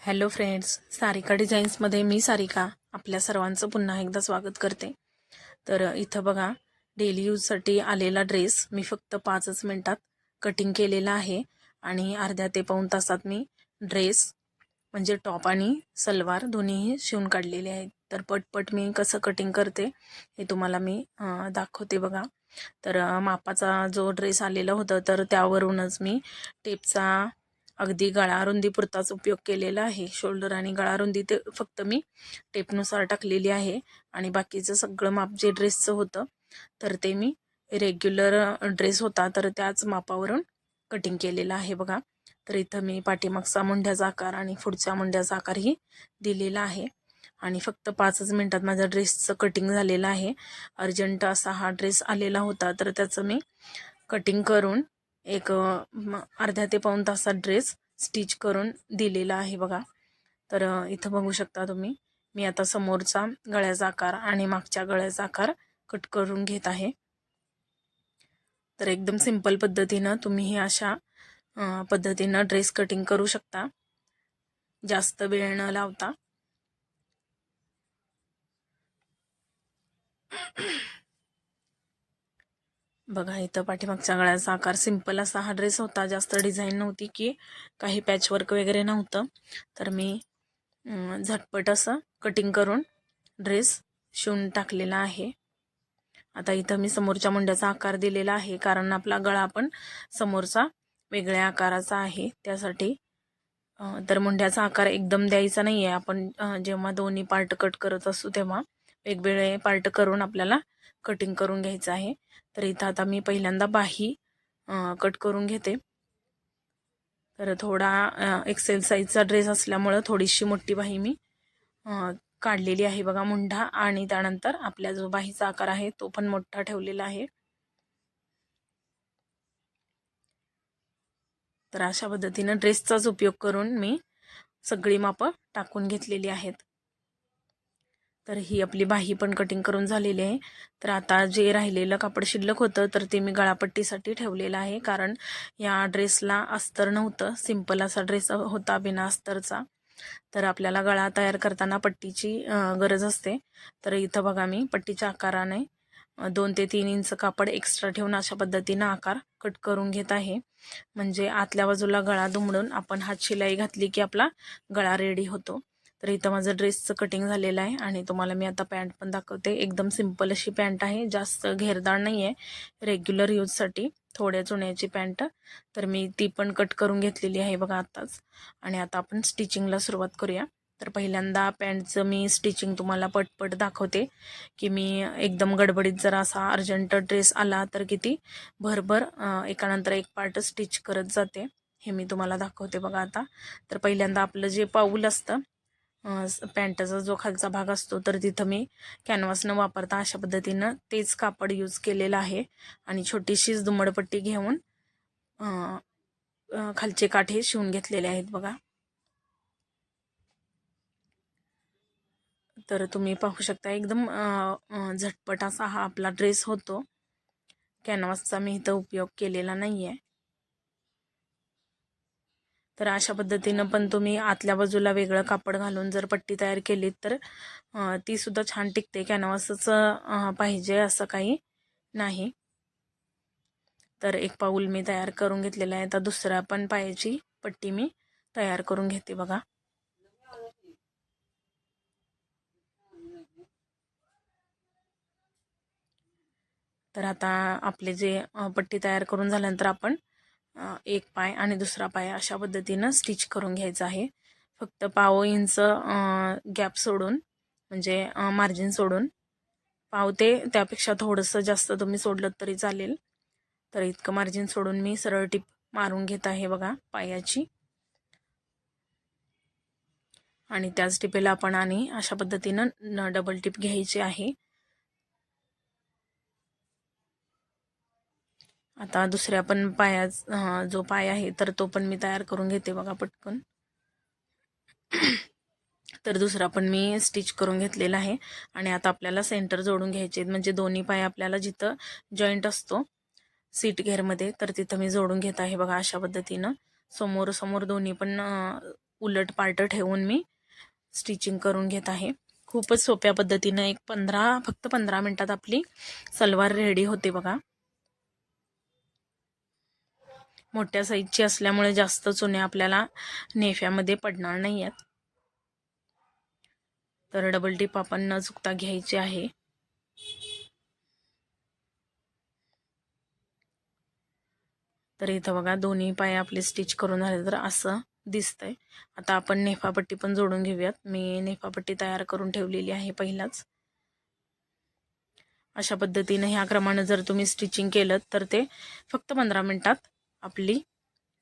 Hello friends Sarika डिझाईन्समध्ये मी सारिका. आपल्या सर्वांचं पुन्हा एकदा स्वागत करते. तर इथं बघा डेली यूजसाठी आलेला ड्रेस मी फक्त पाचच मिनटात कटिंग केलेला आहे. आणि अर्ध्या ते पाऊण तासात मी ड्रेस म्हणजे टॉप आणि सलवार दोन्हीही शिवून काढलेले आहेत. तर पटपट मी कसं कटिंग करते हे तुम्हाला मी दाखवते बघा. तर मापाचा जो ड्रेस आलेला होता तर त्यावरूनच मी टेपचा अगदी गळारुंदीपुरताच उपयोग केलेला आहे. शोल्डर आणि गळारुंदी ते फक्त मी टेपनुसार टाकलेली आहे. आणि बाकीचं सगळं माप जे ड्रेसचं होतं तर ते मी रेग्युलर ड्रेस होता तर त्याच मापावरून कटिंग केलेलं आहे बघा. तर इथं मी पाठीमागचा मुंड्याचा आकार आणि पुढच्या मुंड्याचा आकारही दिलेला आहे. आणि फक्त पाचच मिनटात माझ्या ड्रेसचं कटिंग झालेलं आहे. अर्जंट असा हा ड्रेस आलेला होता तर त्याचं मी कटिंग करून एक म- अर्ध्या ते पाऊण तासात ड्रेस स्टिच करून दिलेला आहे बघा. तर इथं बघू शकता तुम्ही. मी आता समोरचा गळ्याचा आकार आणि मागच्या गळ्याचा आकार कट करून घेत आहे. तर एकदम सिंपल पद्धतीनं तुम्ही हे अशा पद्धतीनं ड्रेस कटिंग करू शकता. जास्त वेळ न लावता. बघा इथं पाठीमागच्या गळ्याचा आकार सिंपल असा. हा ड्रेस होता जास्त डिझाईन नव्हती की काही पॅचवर्क वगैरे नव्हतं. तर मी झटपट असं कटिंग करून ड्रेस शिवून टाकलेला आहे. आता इथं मी समोरच्या मुंड्याचा आकार दिलेला आहे कारण आपला गळा पण समोरचा वेगळ्या आकाराचा आहे. त्यासाठी तर मुंड्याचा आकार एकदम द्यायचा नाही आहे आपण जेव्हा दोन्ही पार्ट कट करत असू तेव्हा वेगवेगळे पार्ट करून आपल्याला कटिंग करून घ्यायचं आहे. तर इथं आता मी पहिल्यांदा बाही कट करून घेते. तर थोडा एक्सेल साईजचा ड्रेस असल्यामुळं थोडीशी मोठी बाही मी काढलेली आहे बघा मुंढा आणि त्यानंतर आपल्या जो बाहीचा आकार आहे तो पण मोठा ठेवलेला आहे. तर अशा पद्धतीनं ड्रेसचाच उपयोग करून मी सगळी मापं टाकून घेतलेली आहेत. तर ही आपली बाही पण कटिंग करून झालेली आहे. तर आता जे राहिलेलं कापड शिल्लक होतं तर ते मी गळापट्टीसाठी ठेवलेलं आहे. कारण या ड्रेसला अस्तर नव्हतं. सिंपल असा ड्रेस होता बिना अस्तरचा. तर आपल्याला गळा तयार करताना पट्टीची गरज असते. तर इथं बघा मी पट्टीच्या आकाराने दोन ते तीन इंच कापड एक्स्ट्रा ठेवून अशा पद्धतीनं आकार कट करून घेत आहे. म्हणजे आतल्या बाजूला गळा दुमडून आपण हात शिलाई घातली की आपला गळा रेडी होतो. तर इथं माझं ड्रेसचं कटिंग झालेलं आहे आणि तुम्हाला मी आता पॅन्ट पण दाखवते. एकदम सिंपल अशी पॅन्ट आहे. जास्त घेरदार नाही आहे रेग्युलर यूजसाठी थोड्या चुण्याची पॅन्ट तर मी ती पण कट करून घेतलेली आहे बघा आत्ताच आणि आता आपण स्टिचिंगला सुरुवात करूया. तर पहिल्यांदा पॅन्टचं मी स्टिचिंग तुम्हाला पटपट दाखवते. की मी एकदम गडबडीत जर असा अर्जंट ड्रेस आला तर किती? भरभर एकानंतर एक पार्ट स्टिच करत जाते. हे मी तुम्हाला दाखवते बघा आता. तर पहिल्यांदा आपलं जे पाऊल असतं पॅन्टचा जो खालचा भाग असतो तर तिथं मी कॅनव्हास न वापरता अशा पद्धतीनं तेच कापड यूज केलेलं आहे. आणि छोटीशीच दुमडपट्टी घेऊन खालचे काठे शिवून घेतलेले आहेत बघा. तर तुम्ही पाहू शकता एकदम झटपट असा हा आपला ड्रेस होतो. कॅनव्हासचा मी इथं उपयोग केलेला नाही आहे तर अशा पद्धतीनं पण तुम्ही आतल्या बाजूला वेगळं कापड घालून जर पट्टी तयार केली तर तीसुद्धा ती सुद्धा छान टिकते. कॅनव्हासच पाहिजे असं काही नाही. तर एक पाऊल मी तयार करून घेतलेला आहे. आता दुसऱ्या पण पायाची पट्टी मी तयार करून घेते बघा. तर आता आपले जे पट्टी तयार करून झाल्यानंतर आपण एक पाय आणि दुसरा पाय अशा पद्धतीनं स्टिच करून घ्यायचं आहे. फक्त पाव इंच गॅप सोडून म्हणजे मार्जिन सोडून. पाव ते त्यापेक्षा थोडंसं जास्त तुम्ही सोडलं तरी चालेल. तर इतकं मार्जिन सोडून मी सरळ टिप मारून घेत आहे बघा पायाची. आणि त्याच टिपेला आपण आणि अशा पद्धतीनं डबल टिप घ्यायची आहे. आता दुसऱ्या पण पाया जो पाय आहे तर तो पण मी तयार करून घेते बघा पटकन. तर दुसरा पण मी स्टिच करून घेतलेला आहे. आणि आता आपल्याला सेंटर जोडून घ्यायचे आहेत. म्हणजे दोन्ही पाय आपल्याला जिथं जॉईंट असतो सीट घेरमध्ये तर तिथं मी जोडून घेत आहे बघा अशा पद्धतीनं. समोर समोर दोन्ही पण उलट पार्ट ठेवून मी स्टिचिंग करून घेत आहे. खूपच सोप्या पद्धतीनं एक पंधरा फक्त पंधरा मिनटात आपली सलवार रेडी होते बघा. मोठ्या साईजची असल्यामुळे जास्त चुन्या आपल्याला नेफ्यामध्ये पडणार नाही आहेत तर डबल टिप आपण न चुकता घ्यायची आहे. तर इथं बघा दोन्ही पाय आपले स्टिच करून झाले तर असं दिसतंय. आता आपण नेफापट्टी पण जोडून घेऊयात. मी नेफापट्टी तयार करून ठेवलेली आहे पहिलाच. अशा पद्धतीने ह्या क्रमानं जर तुम्ही स्टिचिंग केलं तर ते फक्त पंधरा मिनटात आपली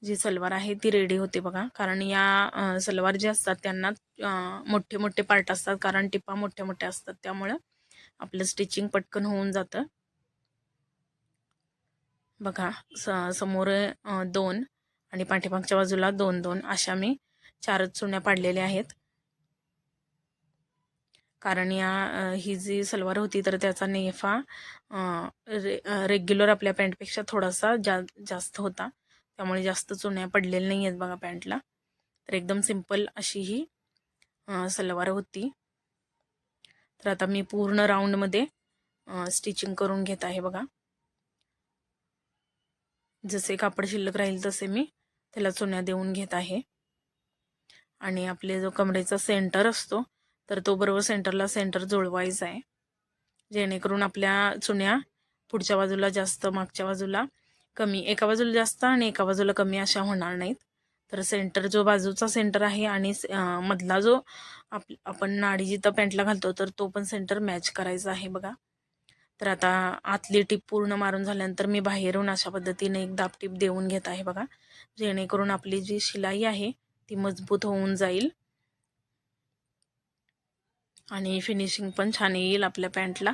जी सलवार आहे ती रेडी होते बघा. कारण या सलवार जे असतात त्यांना मोठे मोठे पार्ट असतात. कारण टिपा मोठ्या मोठ्या असतात. त्यामुळं आपलं स्टिचिंग पटकन होऊन जातं. बघा स समोर दोन आणि पाठीमागच्या बाजूला दोन दोन अशा मी चारच चुण्या पाडलेल्या आहेत. कारण या ही जी सलवार होती तर त्याचा नेफा रे रेग्युलर आपल्या पॅन्टपेक्षा थोडासा जा जास्त होता. त्यामुळे जास्त चुण्या पडलेल्या नाही आहेत बघा पॅन्टला. तर एकदम सिंपल अशी ही सलवार होती. तर आता मी पूर्ण राऊंडमध्ये स्टिचिंग करून घेत आहे बघा. जसे कापड शिल्लक राहील तसे मी त्याला चुन्या देऊन घेत आहे. आणि आपले जो कमरेचा सेंटर असतो तर तो बरोबर सेंटरला सेंटर जुळवायचा आहे. जेणेकरून आपल्या चुन्या पुढच्या बाजूला जास्त मागच्या बाजूला कमी एका बाजूला जास्त आणि एका बाजूला कमी अशा होणार नाहीत. तर सेंटर जो बाजूचा सेंटर आहे आणि मधला जो आप आपण नाडी जिथं पॅन्टला घालतो तर तो पण सेंटर मॅच करायचा आहे बघा. तर आता आतली टीप पूर्ण मारून झाल्यानंतर मी बाहेरून अशा पद्धतीने एक दाब टीप देऊन घेत आहे बघा. जेणेकरून आपली जी शिलाई आहे ती मजबूत होऊन जाईल. आणि फिनिशिंग पण छान येईल आपल्या पॅन्टला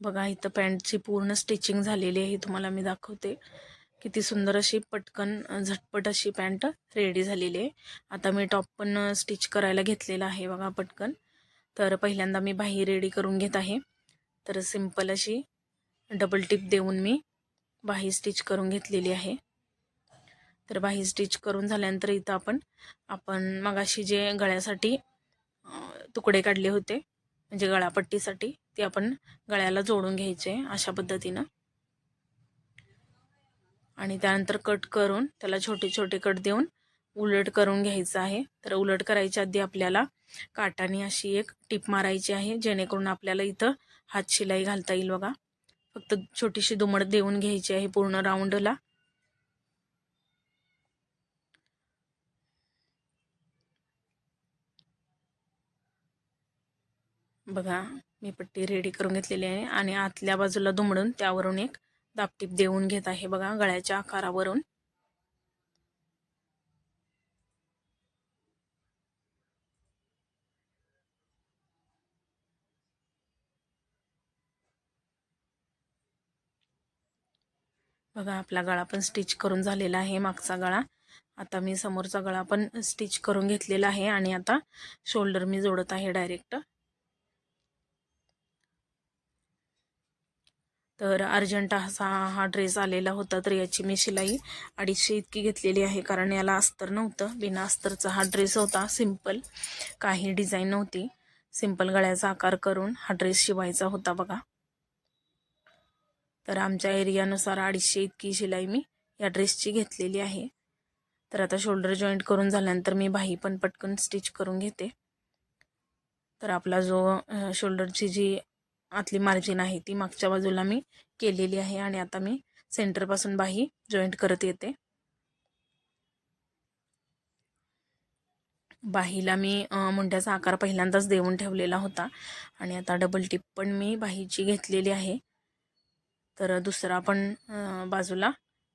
बघा इथं पॅन्टची पूर्ण स्टिचिंग झालेली आहे. तुम्हाला मी दाखवते. किती सुंदर अशी पटकन झटपट अशी पॅन्ट रेडी झालेली आहे. आता मी टॉप पण स्टिच करायला घेतलेला आहे बघा पटकन. तर पहिल्यांदा मी बाही रेडी करून घेत आहे. तर सिंपल अशी डबल टिप देऊन मी बाही स्टिच करून घेतलेली आहे. तर बाही स्टिच करून झाल्यानंतर इथं आपण आपण मगाशी जे गळ्यासाठी तुकडे काढले होते म्हणजे गळापट्टीसाठी ते आपण गळ्याला जोडून घ्यायचे अशा पद्धतीनं. आणि त्यानंतर कट करून त्याला छोटे छोटे कट देऊन उलट करून घ्यायचं आहे. तर उलट करायच्या आधी आपल्याला काटाने अशी एक टीप मारायची आहे जेणेकरून आपल्याला इथं हात शिलाई घालता येईल बघा. फक्त छोटीशी दुमड देऊन घ्यायची आहे पूर्ण राऊंडला. बघा मी पट्टी रेडी करून घेतलेली आहे आणि आतल्या बाजूला दुमडून त्यावरून एक दापटीप देऊन घेत आहे बघा गळ्याच्या आकारावरून. बघा आपला गळा पण स्टिच करून झालेला आहे मागचा गळा. आता मी समोरचा गळा पण स्टिच करून घेतलेला आहे आणि आता शोल्डर मी जोडत आहे डायरेक्ट तर अर्जंट असा हा ड्रेस आलेला होता तर याची मी शिलाई अडीचशे इतकी घेतलेली आहे कारण याला अस्तर नव्हतं. बिना अस्तरचा हा ड्रेस होता सिंपल काही डिझाईन नव्हती. सिंपल गळ्याचा आकार करून हा ड्रेस शिवायचा होता बघा. तर आमच्या एरियानुसार अडीचशे इतकी शिलाई मी या ड्रेसची घेतलेली आहे. तर आता शोल्डर जॉईंट करून झाल्यानंतर मी बाही पण पटकन स्टिच करून घेते. तर आपला जो शोल्डरची जी आतली मार्जिन आहे ती मागच्या बाजूला मी केलेली आहे आणि आता मी सेंटरपासून बाही जॉईंट करत येते. बाहीला मी मुंड्याचा आकार पहिल्यांदाच देऊन ठेवलेला होता आणि आता डबल टिप पण मी बाहीची घेतलेली आहे. तर दुसरा पण बाजूला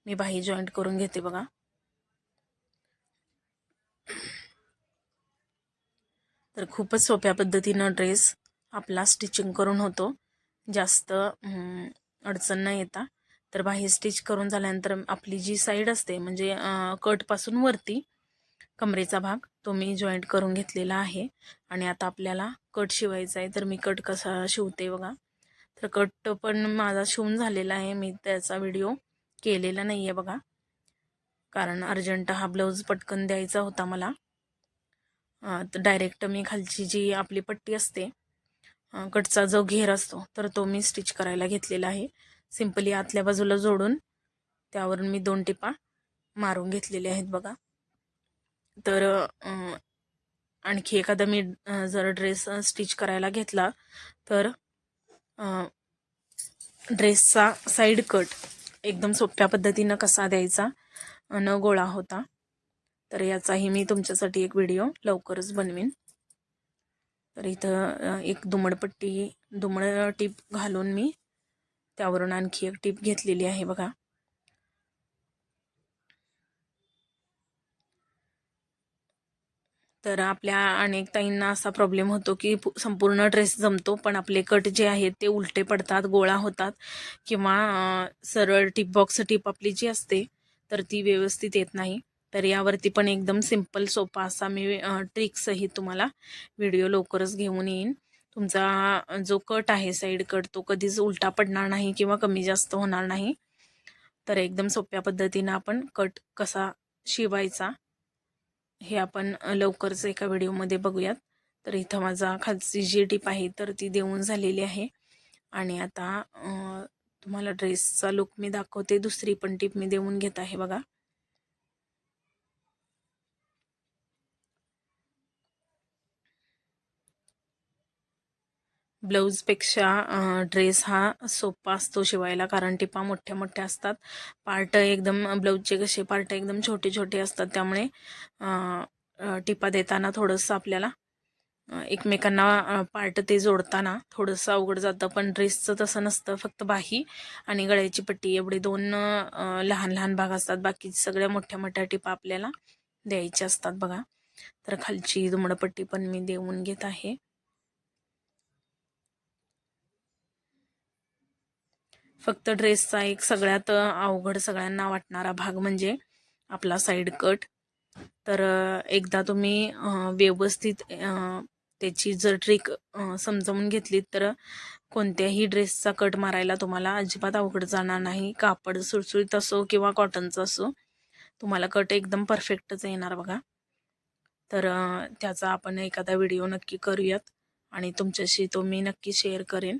मी बाही जॉईंट करून घेते बघा. तर खूपच सोप्या पद्धतीनं ड्रेस आपला स्टिचिंग करून होतो. जास्त अडचण न येता. तर बाही स्टिच करून झाल्यानंतर आपली जी साईड असते म्हणजे कटपासून वरती कमरेचा भाग तो मी जॉईंट करून घेतलेला आहे. आणि आता आपल्याला कट शिवायचा आहे तर मी कट कसा शिवते बघा. तर कट पण माझा शिवून झालेला आहे. मी त्याचा व्हिडिओ केलेला नाही आहे बघा. कारण अर्जंट हा ब्लाऊज पटकन द्यायचा होता मला. तर डायरेक्ट मी खालची जी आपली पट्टी असते कटचा जो घेर असतो तर तो मी स्टिच करायला घेतलेला आहे. सिम्पली आतल्या बाजूला जोडून त्यावरून मी दोन टिपा मारून घेतलेले आहेत बघा. तर आणखी एखादा मी जर ड्रेस स्टिच करायला घेतला तर ड्रेसचा साईड कट एकदम सोप्या पद्धतीनं कसा द्यायचा न गोळा होता. तर याचाही मी तुमच्यासाठी एक व्हिडिओ लवकरच बनवीन. तर इथं एक दुमडपट्टी दुमड टीप घालून मी त्यावरून आणखी एक टीप घेतलेली आहे बघा. तर आपल्या अनेक ताईंना असा प्रॉब्लेम होतो की पु- संपूर्ण ड्रेस जमतो पण आपले कट जे आहेत ते उलटे पडतात गोळा होतात किंवा सरळ टिप बॉक्स टिप आपली जी असते तर ती व्यवस्थित येत नाही. तर यावरती पण एकदम सिंपल सोपा असा मी ट्रिक्सही तुम्हाला व्हिडिओ लवकरच घेऊन येईन. तुमचा जो कट आहे साईड कट तो कधीच उलटा पडणार नाही किंवा कमी जास्त होणार नाही. तर एकदम सोप्या पद्धतीनं आपण कट कसा शिवायचा हे आपण लवकरच एका व्हिडिओमध्ये बघूयात. तर इथं माझा खालची जी टीप आहे तर ती देऊन झालेली आहे. आणि आता तुम्हाला ड्रेसचा लुक मी दाखवते. दुसरी पण टीप मी देऊन घेत आहे बघा. ब्लाऊजपेक्षा ड्रेस हा सोपा असतो शिवायला कारण टिपा मोठ्या मोठ्या असतात. पार्ट एकदम ब्लाऊजचे कसे पार्ट एकदम छोटे छोटे असतात त्यामुळे टिपा देताना थोडंसं आपल्याला एकमेकांना पार्ट ते जोडताना थोडंसं अवघड जातं. पण ड्रेसचं तसं नसतं फक्त बाही आणि गळ्याची पट्टी. एवढे दोन लहान लहान भाग असतात. बाकी सगळ्या मोठ्या मोठ्या टिपा आपल्याला द्यायच्या असतात बघा. तर खालची दुमडपट्टी पण मी देऊन घेत आहे. फक्त ड्रेसचा एक सगळ्यात अवघड सगळ्यांना वाटणारा भाग म्हणजे आपला साईड कट तर एकदा तुम्ही व्यवस्थित त्याची जर ट्रिक समजावून घेतलीत तर कोणत्याही ड्रेसचा कट मारायला तुम्हाला अजिबात अवघड जाणार नाही. कापड सुळसुळीत असो किंवा कॉटनचं असो तुम्हाला कट एकदम परफेक्टच येणार बघा. तर त्याचा आपण एखादा व्हिडिओ नक्की करूयात आणि तुमच्याशी तो मी नक्की शेअर करेन.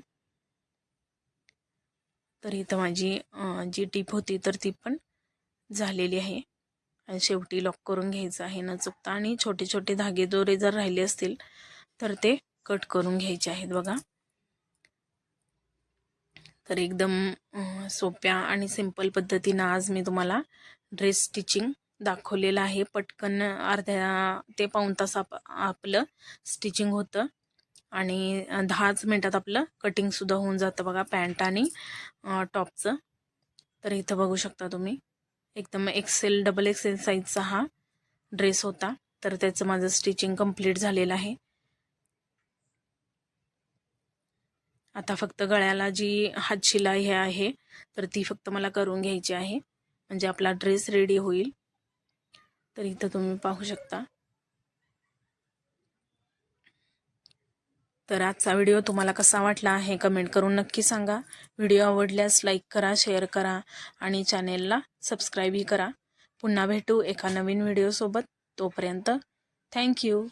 तर इथं माझी जी टीप होती तर ती पण झालेली आहे. आणि शेवटी लॉक करून घ्यायचं आहे न चुकता. आणि छोटे छोटे धागे दोरे जर राहिले असतील तर ते कट करून घ्यायचे आहेत बघा. तर एकदम सोप्या आणि सिंपल पद्धतीनं आज मी तुम्हाला ड्रेस स्टिचिंग दाखवलेलं आहे. पटकन अर्ध्या ते पाऊण तास आप आपलं स्टिचिंग होतं. आणि दहाच मिनटात आपलं कटिंगसुद्धा होऊन जातं बघा पॅन्ट आणि टॉपचं तर इथं बघू शकता तुम्ही. एकदम एक्सेल डबल एक्सेल साईजचा हा ड्रेस होता. तर त्याचं माझं स्टिचिंग कंप्लीट झालेलं आहे. आता फक्त गळ्याला जी हातशिलाई हे आहे तर ती फक्त मला करून घ्यायची आहे. म्हणजे आपला ड्रेस रेडी होईल. तर इथं तुम्ही पाहू शकता. तर आजचा व्हिडिओ तुम्हाला कसा वाटला हे कमेंट करून नक्की सांगा. व्हिडिओ आवडल्यास लाईक करा शेअर करा आणि चॅनेलला सबस्क्राईबही करा. पुन्हा भेटू एका नवीन व्हिडिओसोबत. तोपर्यंत थँक्यू